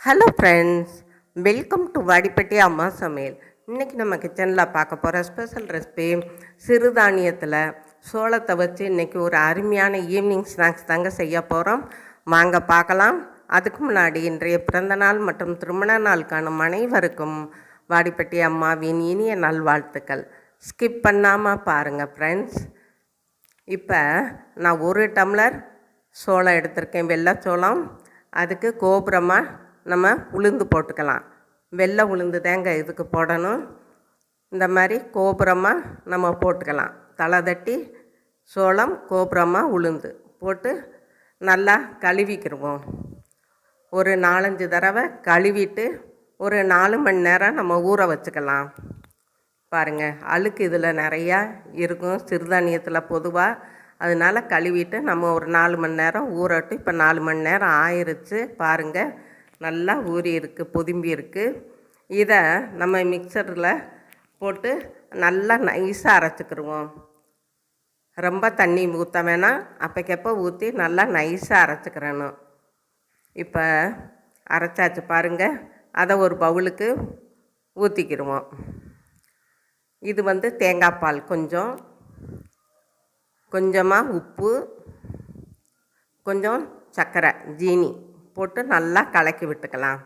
Hello friends welcome to Vadipatti அம்மா சமையல் இன்றைக்கி நம்ம கிச்சனில் பார்க்க போகிற ஸ்பெஷல் ரெசிபி சிறுதானியத்தில் சோளத்தை வச்சு இன்றைக்கி ஒரு அருமையான ஈவினிங் ஸ்நாக்ஸ் தாங்க செய்ய போகிறோம் வாங்க பார்க்கலாம். அதுக்கு முன்னாடி இன்றைய பிறந்தநாள் மற்றும் திருமண நாள் காணும் அனைவருக்கும் வாடிப்பட்டி அம்மாவின் இனிய நல்வாழ்த்துக்கள். ஸ்கிப் பண்ணாமல் பாருங்கள் ஃப்ரெண்ட்ஸ் இப்போ நான் ஒரு டம்ளர் சோளம் எடுத்திருக்கேன் வெள்ளை சோளம். அதுக்கு கோபுரமாக நம்ம உளுந்து போட்டுக்கலாம். வெள்ளை உளுந்து தேங்க இதுக்கு போடணும். இந்த மாதிரி கோபுரமாக நம்ம போட்டுக்கலாம். தலை தட்டி சோளம் கோபுரமாக உளுந்து போட்டு நல்லா கழுவிக்கிடுவோம் ஒரு நாலஞ்சு தடவை கழுவிட்டு ஒரு நாலு மணி நேரம் நம்ம ஊற வச்சுக்கலாம். பாருங்கள் அழுக்கு இதில் நிறையா இருக்கும். சிறுதானியத்தில் பொதுவாக அதனால கழுவிட்டு நம்ம ஒரு நாலு மணி நேரம் ஊறட்டு இப்போ நாலு மணி நேரம் ஆயிடுச்சு பாருங்கள் நல்லா ஊறி இருக்குது பொதும்பி இருக்குது இதை நம்ம மிக்சரில் போட்டு நல்லா நைஸாக அரைச்சிக்கிடுவோம் ரொம்ப தண்ணி ஊற்ற வேணாம். அப்போக்கப்போ ஊற்றி நல்லா நைஸாக அரைச்சிக்கிறணும். இப்போ அரைச்சாச்சு பாருங்கள் அதை ஒரு பவுலுக்கு ஊற்றிக்கிடுவோம் இது வந்து தேங்காய் பால் கொஞ்சம். கொஞ்சமாக உப்பு. கொஞ்சம் சர்க்கரை ஜீனி. போட்டு நல்லா கலக்கி விட்டுக்கலாம்.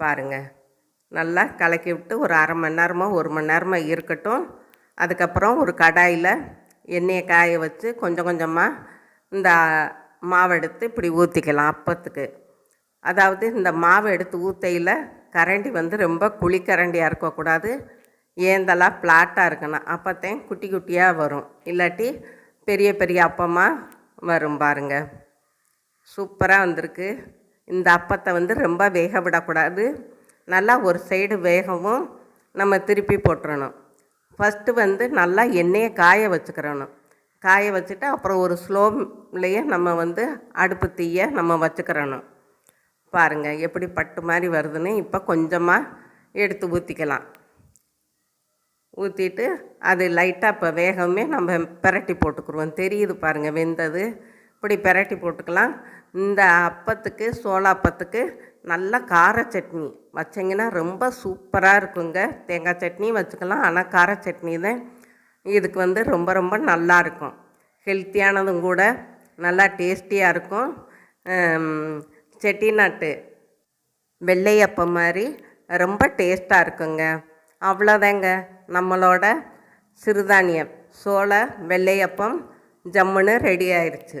பாருங்கள் நல்லா கலக்கி விட்டு ஒரு அரை மணி நேரமோ ஒரு மணி நேரமோ இருக்கட்டும். அதுக்கப்புறம் ஒரு கடாயில் எண்ணெயை காய வச்சு கொஞ்சம் கொஞ்சமாக இந்த மாவை எடுத்து இப்படி ஊற்றிக்கலாம் அப்பத்துக்கு. அதாவது இந்த மாவை எடுத்து ஊற்றையில் கரண்டி வந்து ரொம்ப குழிக்கரண்டியாக இருக்கக்கூடாது. ஏந்தெல்லாம் பிளாட்டாக இருக்கணும். அப்போத்தையும் குட்டி குட்டியாக வரும். இல்லாட்டி பெரிய பெரிய அப்பமாக வரும் பாருங்கள் சூப்பராக வந்திருக்கு. இந்த அப்பத்தை வந்து ரொம்ப வேக விடக்கூடாது. நல்லா ஒரு சைடு வேகவும் நம்ம திருப்பி போட்டுறணும். ஃபஸ்ட்டு வந்து நல்லா எண்ணெயை காய வச்சுக்கிறணும். காய வச்சுட்டு அப்புறம் ஒரு ஸ்லோலேயே நம்ம வந்து அடுப்பு தீய நம்ம வச்சுக்கிறணும். பாருங்கள் எப்படி பட்டு மாதிரி வருதுன்னு இப்போ கொஞ்சமாக எடுத்து ஊற்றிக்கலாம் ஊற்றிட்டு அது லைட்டாக இப்போ வேகமே நம்ம பெரட்டி போட்டுக்குருவோம். தெரியுது பாருங்கள் வெந்தது. இப்படி பிரட்டி போட்டுக்கலாம். இந்த அப்பத்துக்கு சோளாப்பத்துக்கு நல்ல கார சட்னி வச்சிங்கன்னா ரொம்ப சூப்பராக இருக்குங்க. தேங்காய் சட்னி வச்சுக்கலாம். ஆனால் கார சட்னி தான் இதுக்கு வந்து ரொம்ப ரொம்ப நல்லா இருக்கும். ஹெல்த்தியானதும் கூட நல்லா டேஸ்டியாக இருக்கும். செட்டிநாட்டு வெள்ளையப்பம் மாதிரி ரொம்ப டேஸ்ட்டாக இருக்குங்க. அவ்வளோதாங்க நம்மளோட சிறுதானியம். சோள வெள்ளையப்பம் ஜம்முன்னு ரெடி ஆயிடுச்சு